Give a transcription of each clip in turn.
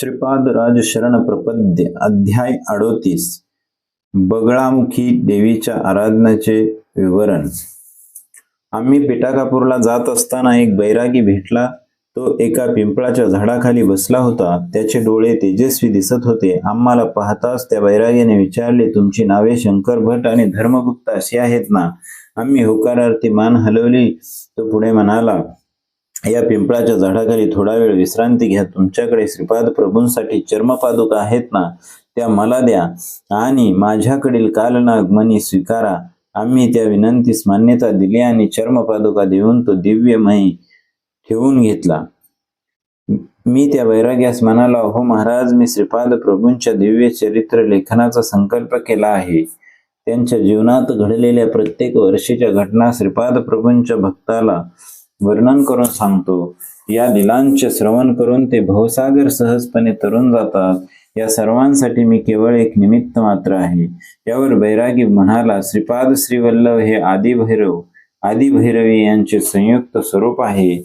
श्रीपाद राज शरण प्रपद्य अध्याय अडोतीस. बगळामुखी देवीच्या आराधनाचे विवरण. आम्ही पिटाकापूरला जात असताना एक बैरागी भेटला. तो एका पिंपळाच्या झाडाखाली बसला होता. त्याचे डोळे तेजस्वी दिसत होते. आम्हाला पाहताच त्या बैरागीने विचारले तुमची नावे शंकर भट आणि धर्मगुप्त अशी आहेत ना? आम्ही होकारार्थी मान हलवली. तो पुढे म्हणाला या पिंपळाच्या झाडाखाली थोडा वेळ विश्रांती घ्या. तुमच्याकडे श्रीपाद प्रभूंसाठी चर्मपादुका आहेत ना त्या मला द्या आणि माझ्याकडील कालनाग मनी स्वीकारा. आम्ही त्या विनंतीस मान्यता दिली आणि चर्मपादुका देऊन तो दिव्यमयी ठेवून घेतला. मी त्या वैराग्यास म्हणाला हो महाराज मी श्रीपाद प्रभूंच्या दिव्य चरित्र लेखनाचा संकल्प केला आहे. त्यांच्या जीवनात घडलेल्या प्रत्येक वर्षीच्या घटना श्रीपाद प्रभूंच्या भक्ताला वर्णन करून सांगतो. या लिलांचे श्रवण करून ते भवसागर सहजपणे तरून जातात. या सर्वांसाठी मी केवळ एक निमित्त मात्र आहे. यावर बैरागी म्हणाला श्रीपाद श्रीवल्लभ हे आदिभैरव आदिभैरवी यांचे संयुक्त स्वरूप आहे.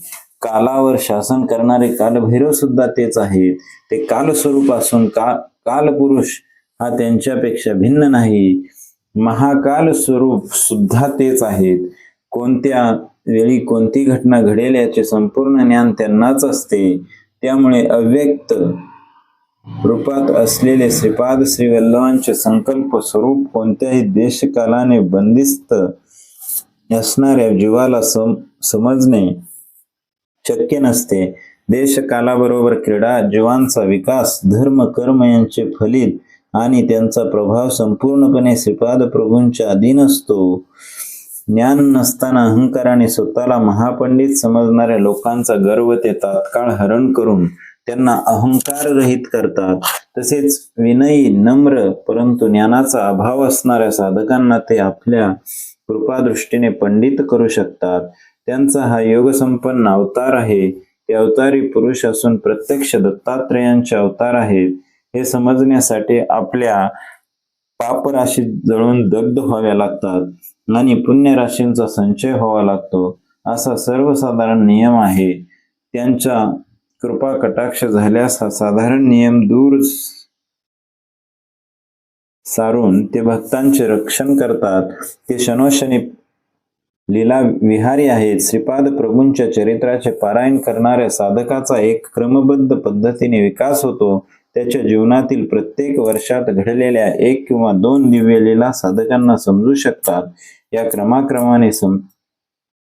कालावर शासन करणारे कालभैरव सुद्धा तेच आहेत. ते कालस्वरूप असून का कालपुरुष हा त्यांच्यापेक्षा भिन्न नाही. महाकाल स्वरूप सुद्धा तेच आहेत. कोणत्या वेळी कोणती घटना घडेल याचे संपूर्ण ज्ञान त्यांनाच असते. त्यामुळे अव्यक्त रूपात असलेले श्रीपाद श्रीवल्लभांचे संकल्प स्वरूप कोणत्याही देशकालाने बंदिस्त असणाऱ्या जीवाला सम समजणे शक्य नसते. देशकालाबरोबर क्रीडा जीवांचा विकास धर्म कर्म यांचे फलित आणि त्यांचा प्रभाव संपूर्णपणे श्रीपाद प्रभूंच्या अधीन असतो. ज्ञान नसताना अहंकाराने स्वतःला महापंडित समजणाऱ्या लोकांचा गर्व ते तात्काळ हरण करून त्यांना अहंकार रहित करतात. तसेच विनयी नम्र परंतु ज्ञानाचा अभाव असणाऱ्या साधकांना ते आपल्या कृपादृष्टीने पंडित करू शकतात. त्यांचा हा योगसंपन्न अवतार आहे. ते अवतारी पुरुष असून प्रत्यक्ष दत्तात्रेयांचे अवतार आहेत. हे समजण्यासाठी आपल्या पापराशीत जळून दग्ध व्हाव्या लागतात. आणि पुण्य राशींचा संचय व्हावा लागतो. असा सर्वसाधारण नियम आहे. त्यांच्या कृपा कटाक्ष झाल्यास हा साधारण नियम दूर सारून ते भक्तांचे रक्षण करतात. ते शनोशनी लीला विहारी आहेत. श्रीपाद प्रभूंच्या चरित्राचे पारायण करणाऱ्या साधकाचा एक क्रमबद्ध पद्धतीने विकास होतो. त्याच्या जीवनातील प्रत्येक वर्षात घडलेल्या एक किंवा दोन दिव्य लीला साधकांना समजू शकतात. या क्रमाक्रमाने सम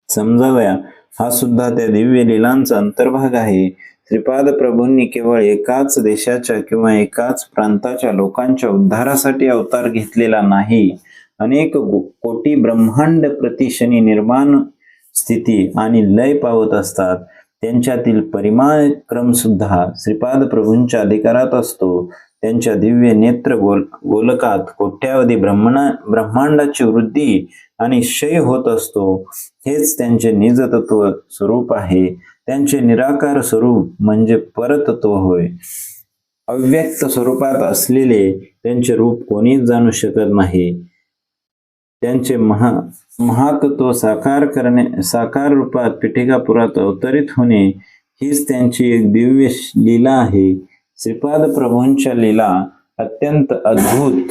समजाव्या हा सुद्धा त्या दिव्य लीलांचा अंतर्भाग आहे. श्रीपाद प्रभूंनी केवळ एकाच देशाच्या किंवा एकाच प्रांताच्या लोकांच्या उद्धारासाठी अवतार घेतलेला नाही. अनेक कोटी ब्रह्मांड प्रतिशनी निर्माण स्थिती आणि लय पावत असतात. त्यांच्यातील परिमाक्रम सुद्धा श्रीपाद प्रभूंच्या अधिकारात असतो. त्यांच्या दिव्य नेत्र गोल गोलकात कोट्यावधी ब्रह्मणा ब्रह्मांडाची वृद्धी आणि क्षय होत असतो. हेच त्यांचे निजतत्व स्वरूप आहे. त्यांचे निराकार स्वरूप म्हणजे परतत्व होय. अव्यक्त स्वरूपात असलेले त्यांचे रूप कोणीच जाणू शकत नाही. त्यांचे महा महातत्व साकार करणे साकार रूपात पिठिकापुरात अवतरित होणे हीच त्यांची एक दिव्य लीला आहे. श्रीपाद प्रभूंच्या लीला अत्यंत अद्भुत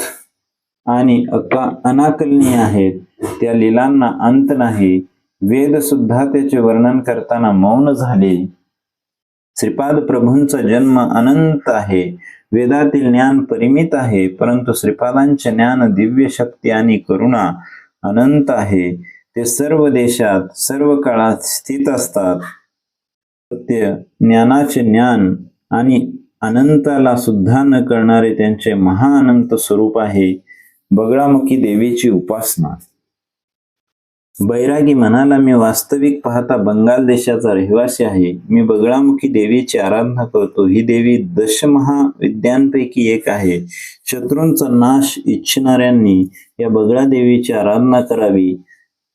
आणि अका अनाकलनीय आहेत. त्या लीलांना अंत नाही. वेद सुद्धा त्याचे वर्णन करताना मौन झाले. श्रीपाद प्रभूंचा जन्म अनंत आहे. वेदातील ज्ञान परिमित आहे परंतु श्रीपादांचे ज्ञान दिव्य शक्ती आणि करुणा अनंत आहे. ते सर्व देशात सर्व काळात स्थित असतात. सत्य ज्ञानाचे ज्ञान आणि अनंताला सुद्धा न करणारे त्यांचे महाअनंत स्वरूप आहे. बगळामुखी देवीची उपासना. बैरागी म्हणाला मी वास्तविक पाहता बंगाल देशाचा रहिवासी आहे. मी बगळामुखी देवीची आराधना करतो. ही देवी दशमहा विद्यांपैकी एक आहे. शत्रूंचा नाश इच्छिणाऱ्यांनी या बगळा देवीची आराधना करावी.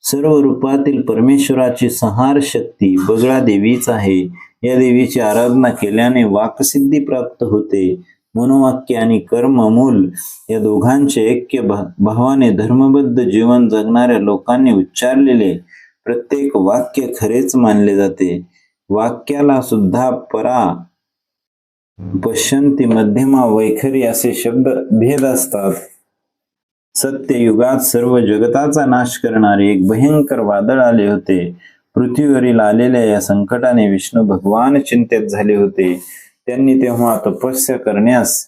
सर्व रूपातील परमेश्वराची संहार शक्ती बगळा देवीच आहे. या देवीची आराधना केल्याने वाकसिद्धी प्राप्त होते. मनोवाक्य आणि कर्ममूल या दोघांचे ऐक्य भावाने धर्मबद्ध जीवन जगणाऱ्या लोकांनी उच्चारलेले प्रत्येक वाक्य खरेच मानले जाते. वाक्याला सुद्धा परा पश्यंती मध्यमा वैखरी असे शब्द भेद असतात. सत्य युगात सर्व जगताचा नाश करणारे एक भयंकर वादळ आले होते. पृथ्वीवरील आलेल्या या संकटाने विष्णू भगवान चिंतेत झाले होते. त्यांनी तेव्हा तपस्या करण्यास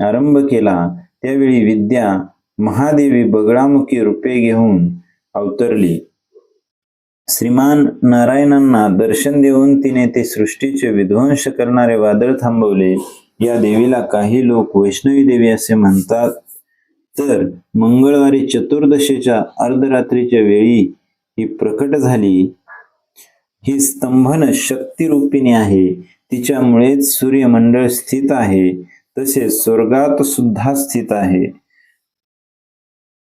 आरंभ केला. त्यावेळी विद्या महादेवी बगळामुखी रूपे घेऊन अवतरली. श्रीमान नारायणांना दर्शन देऊन तिने ते सृष्टीचे विध्वंस करणारे वादळ थांबवले. या देवीला काही लोक वैष्णवी देवी असे म्हणतात. तर मंगळवारी चतुर्दशीच्या अर्धरात्रीच्या वेळी ही प्रकट झाली. ही स्तंभन शक्तिरूपिणी आहे. तिच्यामुळेच सूर्यमंडळ स्थित आहे तसेच स्वर्गात सुद्धा स्थित आहे.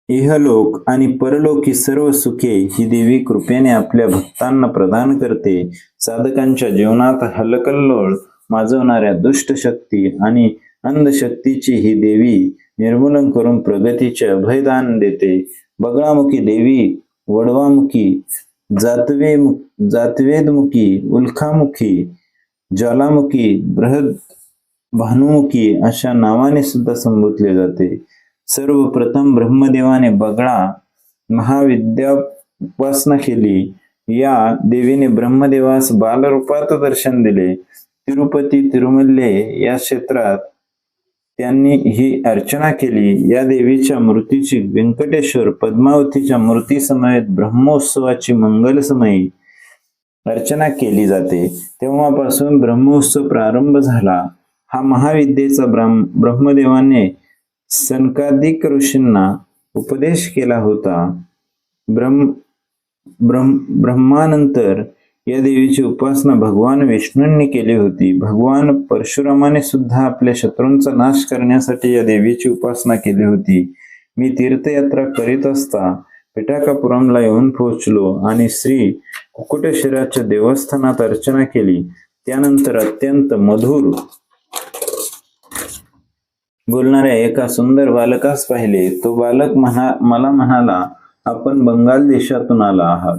इहलोक आणि परलोकी सर्व सुखे ही देवी कृपेने आपल्या भक्तांना प्रदान करते. साधकांच्या जीवनात हलकल्लोळ माजवणाऱ्या दुष्ट शक्ती आणि अंधशक्तीची ही देवी निर्मूलन करून प्रगतीचे अभयदान देते. बगळामुखी देवी वडवामुखी जातवे जातवेदमुखी उल्खामुखी ज्वालामुखी बृहद भानुमुखी अशा नावाने सुद्धा संबोधले जाते. सर्वप्रथम ब्रह्मदेवाने बगळा महाविद्या उपासना केली. या देवीने ब्रह्मदेवास बालरूपात दर्शन दिले. तिरुपती तिरुमल्ले या क्षेत्रात त्यांनी ही अर्चना केली. या देवीच्या मूर्तीची व्यंकटेश्वर पद्मावतीच्या मूर्ती समेत ब्रह्मोत्सवाची मंगलसमयी अर्चना केली जाते. तेव्हापासून ब्रह्मोत्सव प्रारंभ झाला. हा महाविद्येचा ब्रह्म ब्रह्मदेवाने सनकादिक ऋषींना उपदेश केला होता. ब्रह्म ब्रह्म ब्रह्मानंतर या देवीची उपासना भगवान विष्णूंनी केली होती. भगवान परशुरामाने सुद्धा आपल्या शत्रूंचा नाश करण्यासाठी या देवीची उपासना केली होती. मी तीर्थयात्रा करीत असता पिटाकापुरमला येऊन पोहोचलो आणि श्री कुकुटेश्वराच्या देवस्थानात अर्चना केली. त्यानंतर अत्यंत मधुर बोलणाऱ्या एका सुंदर बालकास पाहिले. तो बालक म्हणा मला म्हणाला आपण बंगाल देशातून आला आहात.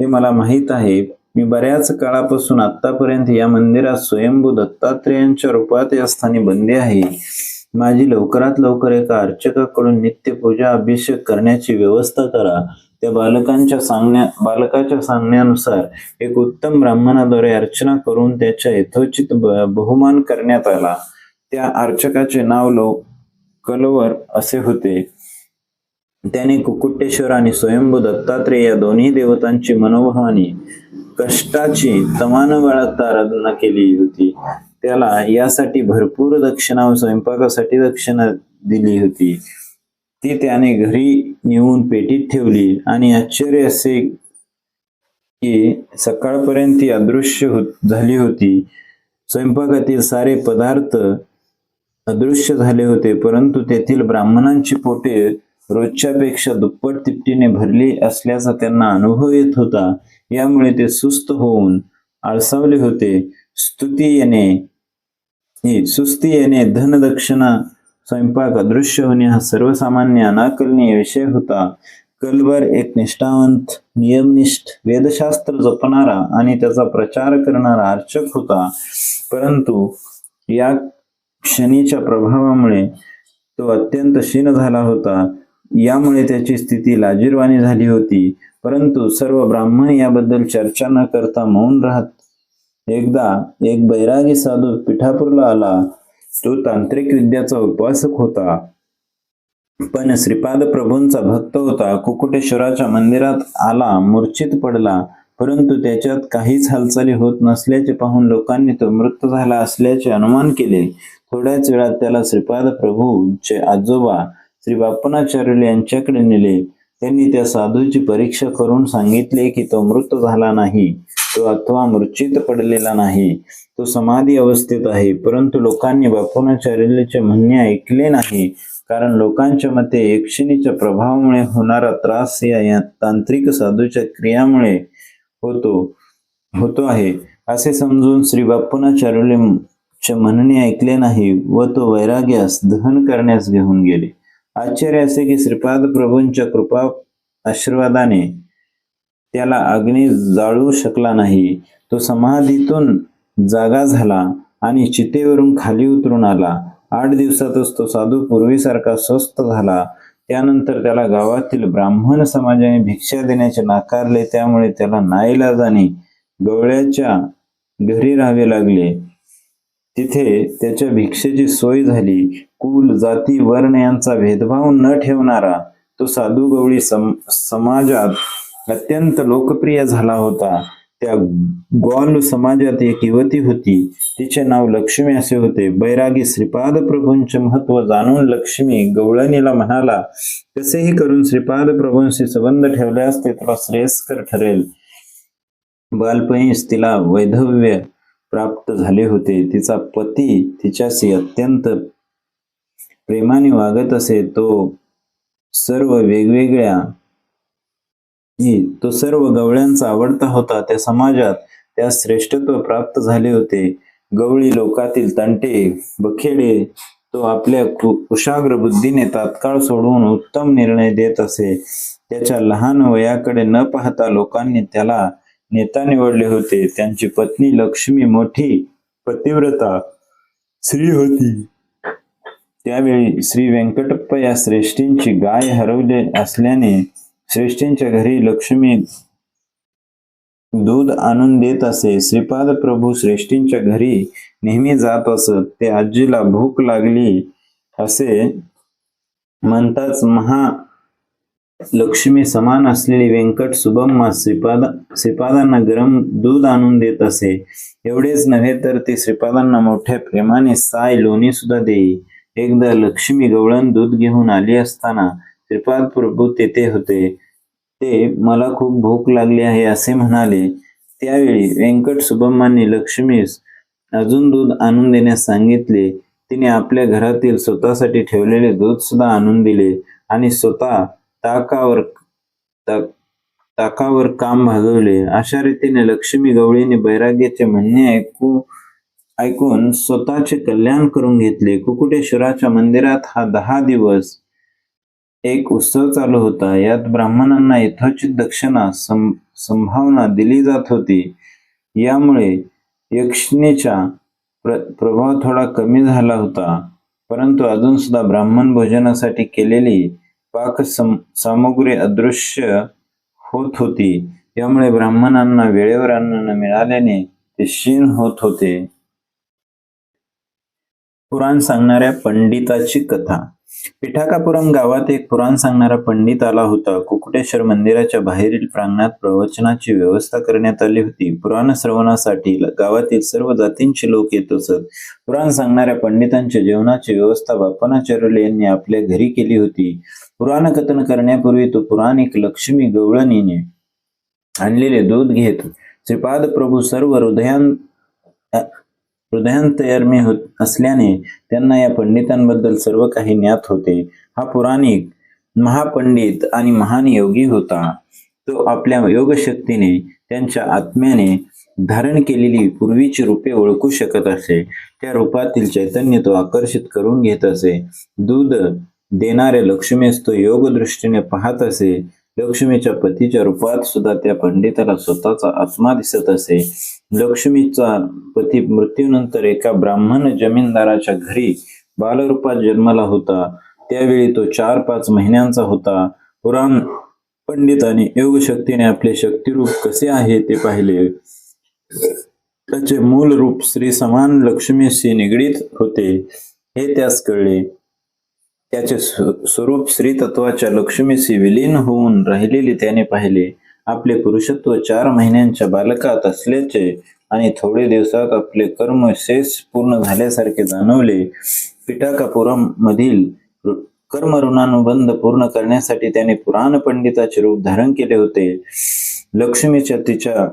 हे मला माहीत आहे. मी बऱ्याच काळापासून आतापर्यंत या मंदिरात स्वयंभू दत्तात्रेयांच्या रूपात या स्थानी बंदी आहे. माझी लवकरात लवकर एका अर्चकाकडून नित्य पूजा अभिषेक करण्याची व्यवस्था करा. त्या बालकांच्या सांगण्या बालकाच्या सांगण्यानुसार एक उत्तम ब्राह्मणाद्वारे अर्चना करून त्याच्या यथोचित बहुमान करण्यात आला. त्या अर्चकाचे नाव लो कलवर असे होते. त्याने कुकुटेश्वर आणि स्वयंभू दत्तात्रेय या दोन्ही देवतांची मनोभावानी कष्टाची तमान बाळगता आराधना केली होती. त्याला यासाठी भरपूर दक्षिणा व स्वयंपाकासाठी दक्षिणा दिली होती. ती त्याने घरी नेऊन पेटीत ठेवली. आणि आश्चर्य असे की सकाळपर्यंत ती अदृश्य होत झाली होती. स्वयंपाकातील सारे पदार्थ अदृश्य झाले होते परंतु तेथील ब्राह्मणांची पोटे रोजच्यापेक्षा दुप्पट तिपटीने भरली असल्याचा त्यांना अनुभव येत होता. यामुळे ते सुस्त होऊन आळसावले होते. स्तुती येणे सुस्ती येणे धनदक्षिणा स्वयंपाक अदृश्य होणे हा सर्वसामान्य अनाकलनीय विषय होता. कलवर एक निष्ठावंत नियमनिष्ठ वेदशास्त्र जपणारा आणि त्याचा प्रचार करणारा अर्चक होता. परंतु या शनीच्या प्रभावामुळे तो अत्यंत क्षीण झाला होता. यामुळे त्याची स्थिती लाजीरवाणी झाली होती. परंतु सर्व ब्राह्मण याबद्दल चर्चा न करता मौन राहत एकदा एक बैरागी साधू पिठापूरला आला. तो तांत्रिक विद्याचा उपासक होता. पण श्रीपाद प्रभूंचा भक्त होता. कुकुटेश्वराच्या मंदिरात आला मूर्छित पडला. परंतु त्याच्यात काहीच हालचाली होत नसल्याचे पाहून लोकांनी तो मृत झाला असल्याचे अनुमान केले. थोड्याच वेळात त्याला श्रीपाद प्रभूचे आजोबा श्री बापनाचार्य यांच्याकडे नेले. त्यांनी त्या साधूची परीक्षा करून सांगितले की तो मृत झाला नाही. तो अथवा मूर्छित पडलेला नाही. तो समाधी अवस्थेत आहे. परंतु लोकांनी बापूनाचार्यचे म्हणणे ऐकले नाही. कारण लोकांच्या मते एकशिणीच्या प्रभावामुळे होणारा त्रास या या तांत्रिक साधूच्या क्रियामुळे होतो होतो आहे. असे समजून श्री बाप्पनाचार्य म्हणणे ऐकले नाही व तो वैराग्यास दहन करण्यास घेऊन गेले. आश्चर्य असे की श्रीपाद प्रभूंच्या कृपा आशीर्वादाने त्याला अग्नी जाळू शकला नाही. तो समाधीतून जागा झाला आणि चितेवरून खाली उतरून आला. आठ दिवसातच तो साधू पूर्वीसारखा स्वस्थ झाला. त्यानंतर त्याला गावातील ब्राह्मण समाजाने भिक्षा देण्याचे नाकारले. त्यामुळे त्याला नाईलाजाने गवळ्याच्या घरी राहावे लागले. तिथे त्याच्या भिक्षेची सोय झाली. कुल जाती वर्ण यांचा भेदभाव न ठेवणारा तो साधू गवळी सम समाजात अत्यंत लोकप्रिय झाला होता. त्या ग्वाल समाजात एक युवती होती. तिचे नाव लक्ष्मी असे होते. बैरागी श्रीपाद प्रभूंचे महत्त्व जाणून लक्ष्मी गवळणीला म्हणाला कसेही करून श्रीपाद प्रभूंशी संबंध ठेवल्यास ते तुला श्रेयस्कर ठरेल. बालपणीच तिला वैधव्य प्राप्त झाले होते. तिचा पती तिच्याशी अत्यंत प्रेमाने वागत असे. तो सर्व वेगवेगळ्या ही- तो सर्व गवळ्यांचा आवडता होता त्या समाजात. त्या श्रेष्ठत्व प्राप्त झाले होते. गवळी लोकातील तंटे बखेडे तो आपल्या कुशाग्र बुद्धीने तात्काळ सोडवून उत्तम निर्णय देत असे. त्याच्या लहान वयाकडे न पाहता लोकांनी त्याला नेता निवडले होते. त्यांची पत्नी लक्ष्मी मोठी पतिव्रता श्री होती. त्यावेळी श्री व्यंकटप्पा या श्रेष्ठींची गाय हरवले असल्याने श्रेष्ठींच्या घरी लक्ष्मी दूध आणून देत असे. श्रीपाद प्रभू श्रेष्ठींच्या घरी नेहमी जात असत. ते आजीला भूक लागली असे म्हणताच महा लक्ष्मी समान असलेली व्यंकट सुबम्मा श्रीपाद श्रीपादांना गरम दूध आणून देत असे. एवढेच नव्हे तर ते श्रीपादांना मोठ्या प्रेमाने साय लोणी सुद्धा देई. एकदा लक्ष्मी गवळण दूध घेऊन आली असताना श्रीपाद प्रभू तेथे होते. ते मला खूप भूक लागली आहे असे म्हणाले. त्यावेळी व्यंकट सुभम्मांनी लक्ष्मीस अजून दूध आणून देण्यास सांगितले. तिने आपल्या घरातील स्वतःसाठी ठेवलेले दूध सुद्धा आणून दिले आणि स्वतः ताकावर ताक ताकावर काम भागवले. अशा रीतीने लक्ष्मी गवळीने बैराग्याचे म्हणणे ऐकू ऐकून स्वतःचे कल्याण करून घेतले. कुकुटेश्वराच्या मंदिरात हा दहा दिवस एक उत्सव चालू होता. यात ब्राह्मणांना यथोचित दक्षिणा सं- संभावना दिली जात होती. यामुळे यक्षिणीचा प्र प्रभाव थोडा कमी झाला होता. परंतु अजून सुद्धा ब्राह्मण भोजनासाठी केलेली पाक सम- सामुग्री अदृश्य होत होती. यामुळे ब्राह्मणांना वेळेवर अन्न न मिळाल्याने ते क्षीण होत होते. पुराण सांगणाऱ्या पंडिताची कथा. पिठाकापुरम गावात एक पुराण सांगणारा पंडित आला होता. कुकुटेश्वर मंदिराच्या बाहेरील प्रांगणात प्रवचनाची व्यवस्था करण्यात आली होती. पुराण श्रवणासाठी गावातील सर्व जातींचे लोक येत असत. पुराण सांगणाऱ्या पंडितांच्या जेवणाची व्यवस्था बापनाचार्य यांनी आपल्या घरी केली होती. पुराण कथन करण्यापूर्वी तो पुराणिक लक्ष्मी गवळणीने आणलेले दूध घेत. श्रीपाद प्रभू सर्व हृदयां हृदयांतयर्मी होत असल्याने त्यांना या पंडितांबद्दल सर्व काही ज्ञात होते. हा पुराणिक महापंडित आणि महान योगी होता. तो आपल्या योगशक्तीने त्यांच्या आत्म्याने धारण केलेली पूर्वीची रूपे ओळखू शकत असे. त्या रूपातील चैतन्य तो आकर्षित करून घेत असे. दूध देणाऱ्या लक्ष्मीस तो योग दृष्टीने पाहत असे. लक्ष्मीच्या पतीच्या रूपात सुद्धा त्या पंडिताला स्वतःचा आत्मा दिसत असे. लक्ष्मीचा पती मृत्यूनंतर एका ब्राह्मण जमीनदाराच्या घरी बालरूपात जन्माला होता. त्यावेळी तो चार पाच महिन्यांचा होता. पुराण पंडितांनी योगशक्तीने आपले शक्तिरूप कसे आहे ते पाहिले. त्याचे मूल रूप श्री समान लक्ष्मीशी निगडीत होते. हे त्यास कळले. त्याचे स्वरूप श्री तत्वाच्या लक्ष्मीशी विलीन होऊन राहिलेले त्याने पाहिले. आपले पुरुषत्व चार महिन्यांच्या बालकात असल्याचे आणि थोडे दिवसात आपले कर्म शेष पूर्ण झाल्यासारखे जाणवले. पिटाकापुरम मधील कर्म ऋणानुबंध पूर्ण करण्यासाठी त्याने पुराण पंडिताचे रूप धारण केले होते. लक्ष्मीच्या तिच्या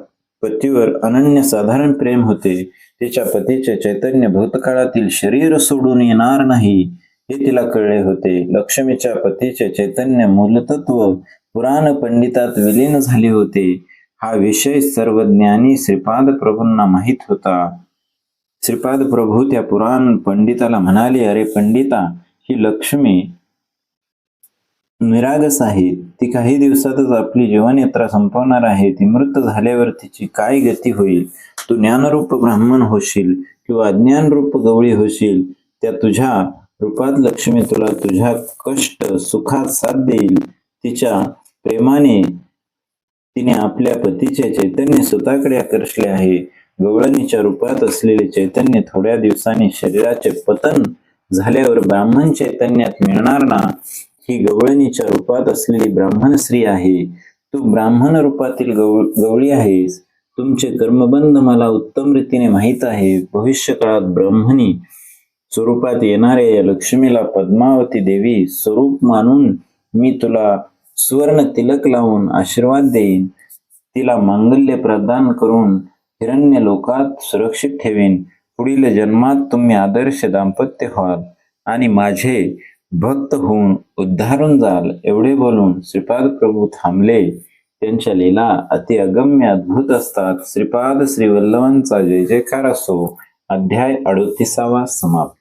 पतीवर अनन्य साधारण प्रेम होते. तिच्या पतीचे चैतन्य भूतकाळातील शरीर सोडून येणार नाही. हे तिला कळले होते. लक्ष्मीच्या पतीचे चैतन्य मूलतत्व पुराण पंडितात विलीन झाले होते. हा विषय सर्व ज्ञानी श्रीपाद प्रभूंना माहीत होता. श्रीपाद प्रभू त्या पुराण पंडिताला म्हणाले अरे पंडिता ही लक्ष्मी निरागस आहे. ती काही दिवसातच आपली जीवनयात्रा संपवणार आहे. ती मृत झाल्यावर तिची काय गती होईल? तू ज्ञानरूप ब्राह्मण होशील किंवा अज्ञानरूप गवळी होशील. त्या तुझ्या रूपात लक्ष्मी तुला तुझ्या कष्ट सुखात साथ देईल. तिच्या प्रेमाने तिने आपल्या पतीचे चैतन्य स्वतःकडे आकर्षले आहे. गवळणीच्या रूपात असलेले चैतन्य थोड्या दिवसांनी शरीराचे पतन झाल्यावर ब्राह्मण चैतन्यात मिळणार ना? ही गवळणीच्या रूपात असलेली ब्राह्मण स्त्री आहे. तू ब्राह्मण रूपातील गवळ गवळी आहेस. तुमचे कर्मबंध मला उत्तम रीतीने माहीत आहे. भविष्यकाळात ब्राह्मणी स्वरूपात येणाऱ्या या लक्ष्मीला पद्मावती देवी स्वरूप मानून मी तुला सुवर्ण तिलक लावून आशीर्वाद देईन. तिला मांगल्य प्रदान करून हिरण्य लोकात सुरक्षित ठेवेन. पुढील जन्मात तुम्ही आदर्श दाम्पत्य व्हाल आणि माझे भक्त होऊन उद्धारून जाल एवढे बोलून श्रीपाद प्रभू थांबले. त्यांच्या लीला अति अगम्य अद्भुत असतात. श्रीपाद श्री वल्लभांचा जय जयकार असो. अध्याय अडोतीसावा समाप्त.